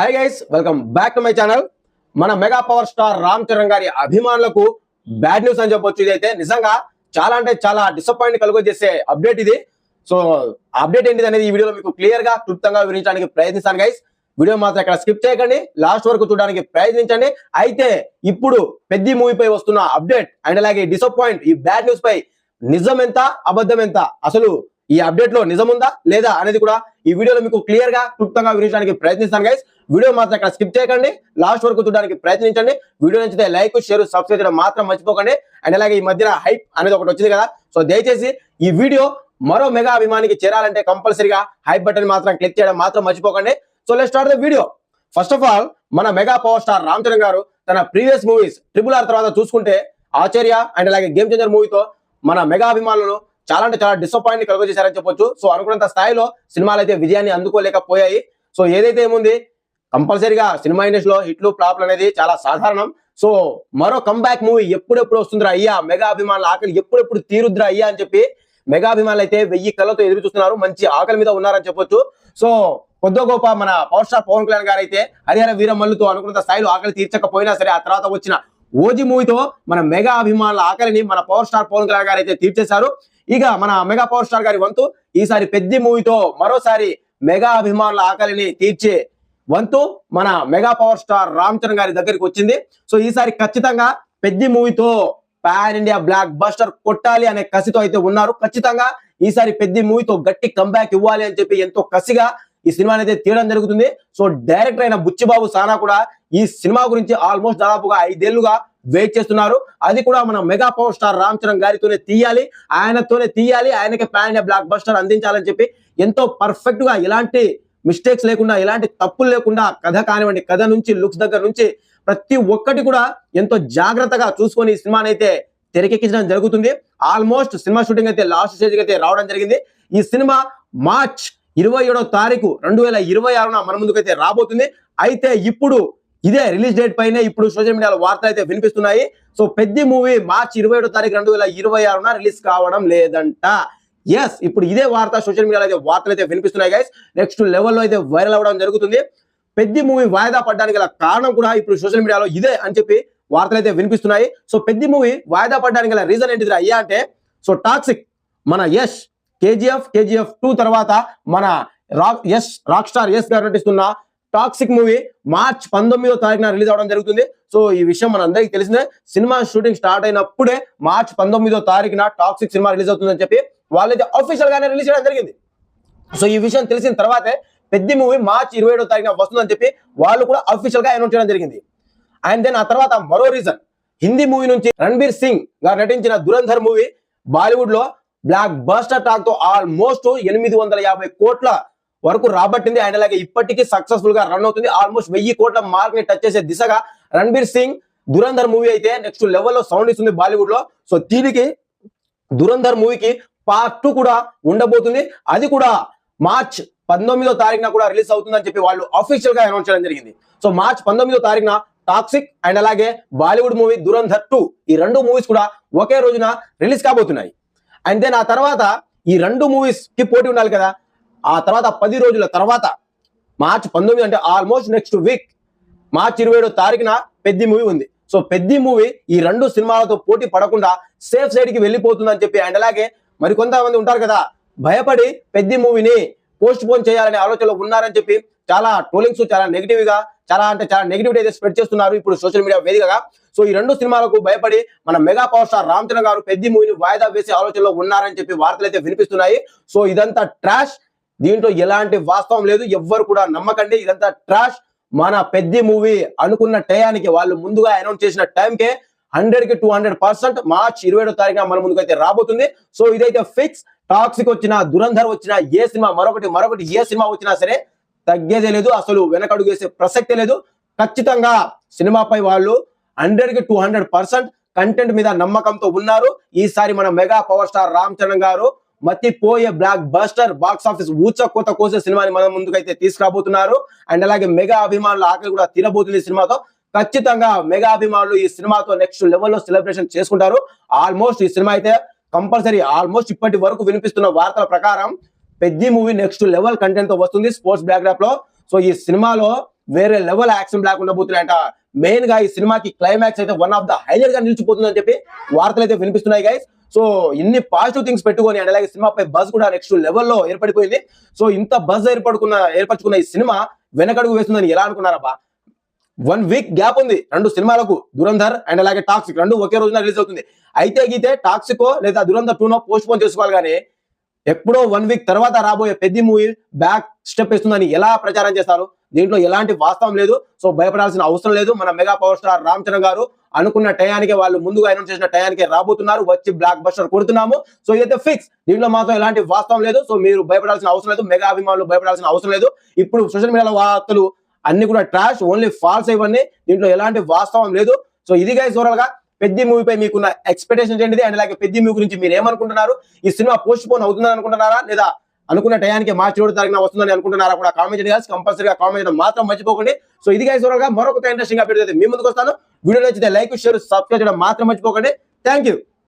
Hi guys welcome back to my channel మన mega power star Ram Charan గారి అభిమానులకు bad news అని చెప్పొచ్చు. ఇదైతే నిజంగా చాలా అంటే చాలా డిసప్పాయింట్ కలుగజేసే అప్డేట్ ఇది. సో అప్డేట్ ఏంటిది అనేది ఈ వీడియోలో మీకు క్లియర్గా క్లుప్తంగా వివరించడానికి ప్రయత్నిస్తాను గైస్ వీడియో మాత్రం ఇక్కడ స్కిప్ చేయకండి. లాస్ట్ వరకు చూడడానికి ప్రయత్నించండి. అయితే ఇప్పుడు పెద్ద మూవీపై వస్తున్న అప్డేట్ అండ్ అలాగే డిసప్పాయింట్ ఈ బ్యాడ్ న్యూస్ పై నిజం ఎంత అబద్ధం ఎంత? అసలు ఈ అప్డేట్లో నిజముందా లేదా అనేది కూడా ఈ వీడియోలో మీకు క్లియర్గా క్లుప్తంగా వివరించడానికి ప్రయత్నిస్తాను గైస్ వీడియో మాత్రం ఇక్కడ స్కిప్ చేయకండి. లాస్ట్ వరకు చూడడానికి ప్రయత్నించండి. వీడియో నచ్చితే లైక్ షేర్ సబ్స్క్రైబ్ చేయడం మాత్రం మర్చిపోకండి. అండ్ అలాగే ఈ మధ్యన హైప్ అనేది ఒకటి వచ్చింది కదా. సో దయచేసి ఈ వీడియో మరో మెగా అభిమానికి చేరాలంటే కంపల్సరీగా హైప్ బటన్ మాత్రం క్లిక్ చేయడం మాత్రం మర్చిపోకండి. So let start the video first of all మన mega power star Ram Charan గారు తన ప్రీవియస్ మూవీస్ ట్రిపుల్ ఆర్ తర్వాత చూసుకుంటే ఆచార్య అండ్ అలాగే గేమ్ చేంజర్ మూవీతో మన మెగా అభిమానులను చాలా అంటే చాలా డిసప్పాయింట్ కలుగజేశారని చెప్పొచ్చు. సో అనుకున్నంత స్థాయిలో సినిమాలు అయితే విజయాన్ని అందుకోలేకపోయాయి. సో ఏదైతే ఏముంది? కంపల్సరీగా సినిమా ఇండస్ట్రీలో హిట్లు ఫ్లాప్లు అనేది చాలా సాధారణం. సో మరో కంబ్యాక్ మూవీ ఎప్పుడెప్పుడు వస్తుందిరా అయ్యా? మెగా అభిమానుల ఆకలి ఎప్పుడెప్పుడు తీరుద్దురా అయ్యా అని చెప్పి మెగా అభిమానులు అయితే వెయ్యి కళ్ళతో ఎదురు చూస్తున్నారు. మంచి ఆకలి మీద ఉన్నారని చెప్పొచ్చు. సో కొద్దో గొప్ప మన పవర్ స్టార్ పవన్ కళ్యాణ్ గారు అయితే హరిహర వీరమల్లుతో అనుకున్న స్థాయిలో ఆకలి తీర్చకపోయినా సరే ఆ తర్వాత వచ్చిన ఓజీ మూవీతో మన మెగా అభిమానుల ఆకలిని మన పవర్ స్టార్ పవన్ కళ్యాణ్ గారు అయితే తీర్చేశారు. ఇక మన మెగా పవర్ స్టార్ గారి వంతు ఈసారి పెద్ద మూవీతో మరోసారి మెగా అభిమానుల ఆకలిని తీర్చే వంతు మన mega power star Ram Charan గారి దగ్గరికి వచ్చింది. సో ఈసారి ఖచ్చితంగా పెద్ద మూవీతో పాన్ ఇండియా బ్లాక్ బస్టర్ కొట్టాలి అనే కసితో అయితే ఉన్నారు. ఖచ్చితంగా ఈసారి పెద్ద మూవీతో గట్టి కంబ్యాక్ ఇవ్వాలి అని చెప్పి ఎంతో కసిగా ఈ సినిమాని అయితే తీయడం జరుగుతుంది. సో డైరెక్టర్ అయిన బుచ్చిబాబు సానా కూడా ఈ సినిమా గురించి ఆల్మోస్ట్ దాదాపుగా ఐదేళ్ళుగా వెయిట్ చేస్తున్నారు. అది కూడా మన mega power star Ram Charan గారితోనే తీయాలి. ఆయనతోనే తీయాలి. ఆయనకే ప్యాన్ ఇండియా బ్లాక్ బస్టర్ అందించాలని చెప్పి ఎంతో పర్ఫెక్ట్గా ఎలాంటి మిస్టేక్స్ లేకుండా ఎలాంటి తప్పులు లేకుండా కథ కానివ్వండి కథ నుంచి లుక్స్ దగ్గర నుంచి ప్రతి ఒక్కటి కూడా ఎంతో జాగ్రత్తగా చూసుకొని ఈ సినిమాని అయితే తెరకెక్కించడం జరుగుతుంది. ఆల్మోస్ట్ సినిమా షూటింగ్ అయితే లాస్ట్ స్టేజ్ అయితే రావడం జరిగింది. ఈ సినిమా మార్చ్ ఇరవై ఏడో తారీఖు రెండు వేల ఇరవై ఆరున మన ముందుకైతే రాబోతుంది. అయితే ఇప్పుడు ఇదే రిలీజ్ డేట్ పైనే ఇప్పుడు సోషల్ మీడియాలో వార్తలు అయితే వినిపిస్తున్నాయి. సో పెద్ద మూవీ మార్చి ఇరవై ఏడో తారీఖు రెండు వేల ఇరవై ఆరున రిలీజ్ కావడం లేదంట. ఎస్ ఇప్పుడు ఇదే వార్త సోషల్ మీడియాలో అయితే వార్తలు అయితే వినిపిస్తున్నాయి గైస్ నెక్స్ట్ లెవెల్లో అయితే వైరల్ అవ్వడం జరుగుతుంది. పెద్ద మూవీ వాయిదా పడడానికి గల కారణం కూడా ఇప్పుడు సోషల్ మీడియాలో ఇదే అని చెప్పి వార్తలు అయితే వినిపిస్తున్నాయి. సో పెద్ద మూవీ వాయిదా పడడానికి గల రీజన్ ఏంటిది అయ్యా అంటే సో టాక్సిక్ మన యష్ కేజీఎఫ్ కేజీఎఫ్ టూ తర్వాత మన rock Yash rock star Yash గారు నటిస్తున్న టాక్సిక్ మూవీ మార్చ్ పంతొమ్మిదో తారీఖున రిలీజ్ అవడం జరుగుతుంది. సో ఈ విషయం మన అందరికీ తెలిసిందే. సినిమా షూటింగ్ స్టార్ట్ అయినప్పుడే మార్చ్ పంతొమ్మిదో తారీఖున టాక్సిక్ సినిమా రిలీజ్ అవుతుందని చెప్పి వాళ్ళైతే అఫీషియల్ గానే రిలీజ్ చేయడం జరిగింది. సో ఈ విషయం తెలిసిన తర్వాతే పెద్ద మూవీ మార్చ్ ఇరవై ఏడో తారీఖున వస్తుందని చెప్పి వాళ్ళు కూడా అఫీషియల్గా అనౌన్స్ చేయడం జరిగింది. అండ్ దెన్ ఆ తర్వాత మరో రీజన్ హిందీ మూవీ నుంచి రణబీర్ సింగ్ గారు నటించిన దురంధర్ మూవీ బాలీవుడ్లో బ్లాక్ బస్టర్ టాక్తో ఆల్మోస్ట్ ఎనిమిది వందల యాభై కోట్ల వరకు రాబట్టింది. అండ్ అలాగే ఇప్పటికీ సక్సెస్ఫుల్గా రన్ అవుతుంది. ఆల్మోస్ట్ వెయ్యి కోట్ల మార్క్ని టచ్ చేసే దిశగా రణబీర్ సింగ్ దురంధర్ మూవీ అయితే నెక్స్ట్ లెవెల్లో సౌండ్ ఇస్తుంది బాలీవుడ్లో. సో దీనికి దురంధర్ మూవీకి పార్ట్ టూ కూడా ఉండబోతుంది. అది కూడా మార్చ్ పంతొమ్మిదో తారీఖున కూడా రిలీజ్ అవుతుందని చెప్పి వాళ్ళు అఫీషియల్గా అనౌన్స్ చేయడం జరిగింది. సో మార్చ్ పంతొమ్మిదో తారీఖున టాక్సిక్ అండ్ అలాగే బాలీవుడ్ మూవీ దురంధర్ టూ ఈ రెండు మూవీస్ కూడా ఒకే రోజున రిలీజ్ కాబోతున్నాయి. అండ్ దెన్ ఆ తర్వాత ఈ రెండు మూవీస్కి పోటీ ఉండాలి కదా. ఆ తర్వాత పది రోజుల తర్వాత మార్చ్ పంతొమ్మిది అంటే ఆల్మోస్ట్ నెక్స్ట్ వీక్ మార్చ్ ఇరవై ఏడో తారీఖున పెద్ద మూవీ ఉంది. సో పెద్ద మూవీ ఈ రెండు సినిమాలతో పోటీ పడకుండా సేఫ్ సైడ్కి వెళ్ళిపోతుందని చెప్పి అండ్ అలాగే మరి కొంతమంది ఉంటారు కదా భయపడి పెద్ద మూవీని పోస్ట్ పోన్ చేయాలనే ఆలోచనలో ఉన్నారని చెప్పి చాలా ట్రోలింగ్స్ చాలా నెగిటివ్గా చాలా అంటే చాలా నెగిటివ్ అయితే స్ప్రెడ్ చేస్తున్నారు ఇప్పుడు సోషల్ మీడియా వేదికగా. సో ఈ రెండు సినిమాలకు భయపడి మన mega power star Ram Charan గారు పెద్ద మూవీని వాయిదా వేసే ఆలోచనలో ఉన్నారని చెప్పి వార్తలు అయితే వినిపిస్తున్నాయి. సో ఇదంతా ట్రాష్ దీంట్లో ఎలాంటి వాస్తవం లేదు. ఎవ్వరు కూడా నమ్మకండి. ఇదంతా ట్రాష్ మన పెద్ద మూవీ అనుకున్న టయానికి వాళ్ళు ముందుగా అనౌన్స్ చేసిన టైంకే హండ్రెడ్కి టూ హండ్రెడ్ పర్సెంట్ మార్చ్ ఇరవై ఏడో తారీఖున మన ముందుకు అయితే రాబోతుంది. సో ఇదైతే ఫిక్స్ టాక్సిక్ వచ్చిన దురంధర్ వచ్చిన ఏ సినిమా మరొకటి మరొకటి ఏ సినిమా వచ్చినా సరే తగ్గేదే లేదు. అసలు వెనకడుగు వేసే ప్రసక్తే లేదు. ఖచ్చితంగా సినిమాపై వాళ్ళు హండ్రెడ్కి టూ హండ్రెడ్ పర్సెంట్ కంటెంట్ మీద నమ్మకంతో ఉన్నారు. ఈసారి మన mega power star Ram Charan garu మతిపోయే blockbuster box office ఊచకోత కోసే సినిమాని మన ముందుకైతే తీసుకురాబోతున్నారు. అండ్ అలాగే మెగా అభిమానుల ఆకలి కూడా తీరబోతుంది ఈ సినిమాతో. ఖచ్చితంగా మెగా అభిమానులు ఈ సినిమాతో నెక్స్ట్ లెవెల్లో సెలబ్రేషన్ చేసుకుంటారు. ఆల్మోస్ట్ ఈ సినిమా అయితే కంపల్సరీ ఆల్మోస్ట్ ఇప్పటి వరకు వినిపిస్తున్న వార్తల ప్రకారం పెద్ద మూవీ నెక్స్ట్ లెవెల్ కంటెంట్తో వస్తుంది స్పోర్ట్స్ బ్యాక్డ్రాప్లో. సో ఈ సినిమాలో వేరే లెవెల్ యాక్షన్ బ్లాక్ ఉండబోతున్నాయంట. మెయిన్గా ఈ సినిమాకి క్లైమాక్స్ అయితే వన్ ఆఫ్ ద హైలైట్గా నిలిచిపోతుందని చెప్పి వార్తలు అయితే వినిపిస్తున్నాయి గైస్ సో ఇన్ని పాజిటివ్ థింగ్స్ పెట్టుకొని అండ్ అలాగే సినిమాపై బజ్ కూడా నెక్స్ట్ లెవెల్లో ఏర్పడిపోయింది. సో ఇంత బజ్ ఏర్పడుకున్న ఏర్పరచుకున్న ఈ సినిమా వెనకడుగు వేస్తుందని ఎలా అనుకున్నారబ్బా వన్ వీక్ గ్యాప్ ఉంది. రెండు సినిమాలకు దురంధర్ అండ్ అలాగే టాక్సిక్ రెండు ఒకే రోజున రిలీజ్ అవుతుంది. అయితే గీతే టాక్సికో లేదా దురంధర్ టూనో పోస్ట్ పోన్ చేసుకోవాలి కానీ ఎప్పుడో వన్ వీక్ తర్వాత రాబోయే పెద్ద మూవీ బ్యాక్ స్టెప్ ఇస్తుందని ఎలా ప్రచారం చేస్తారు? దీంట్లో ఎలాంటి వాస్తవం లేదు. సో భయపడాల్సిన అవసరం లేదు. మన mega power star Ram Charan గారు అనుకున్న టయానికి వాళ్ళు ముందుగా అనౌన్స్ చేసిన టయానికి రాబోతున్నారు. వచ్చి బ్లాక్ బస్టర్ కొడుతున్నాము. సో ఇదైతే ఫిక్స్ దీంట్లో మాత్రం ఎలాంటి వాస్తవం లేదు. సో మీరు భయపడాల్సిన అవసరం లేదు. మెగా అభిమానులు భయపడాల్సిన అవసరం లేదు. ఇప్పుడు సోషల్ మీడియాలో వార్తలు అన్ని కూడా ట్రాష్ ఓన్లీ ఫాల్స్ ఇవన్నీ. దీంట్లో ఎలాంటి వాస్తవం లేదు. సో ఇది గైస్ ఓవరాల్గా పెద్ద మూవీపై మీకున్న ఎక్స్పెక్టేషన్ ఏంటిది? అండ్ అలాగే పెద్ద మూవీ గురించి మీరు ఏమనుకుంటున్నారు? ఈ సినిమా పోస్ట్ పోన్ అవుతుందని అనుకుంటున్నారా? లేదా అనుకున్న టయానికి మార్చి ఏడు తారీఖున వస్తుందని అనుకుంటున్నారా కూడా కామెంట్ చేయాలి కంపల్సరీగా కామెంట్ చేయడం మాత్రం మర్చిపోకండి. సో ఇది గైస్ మరొక ఇంట్రెస్టింగ్ అప్డేట్ అయితే మీ ముందుకు వస్తాను. వీడియో నచ్చితే లైక్ షేర్ సబ్స్క్రైబ్ చేయడం మాత్రం మర్చిపోకండి. Thank you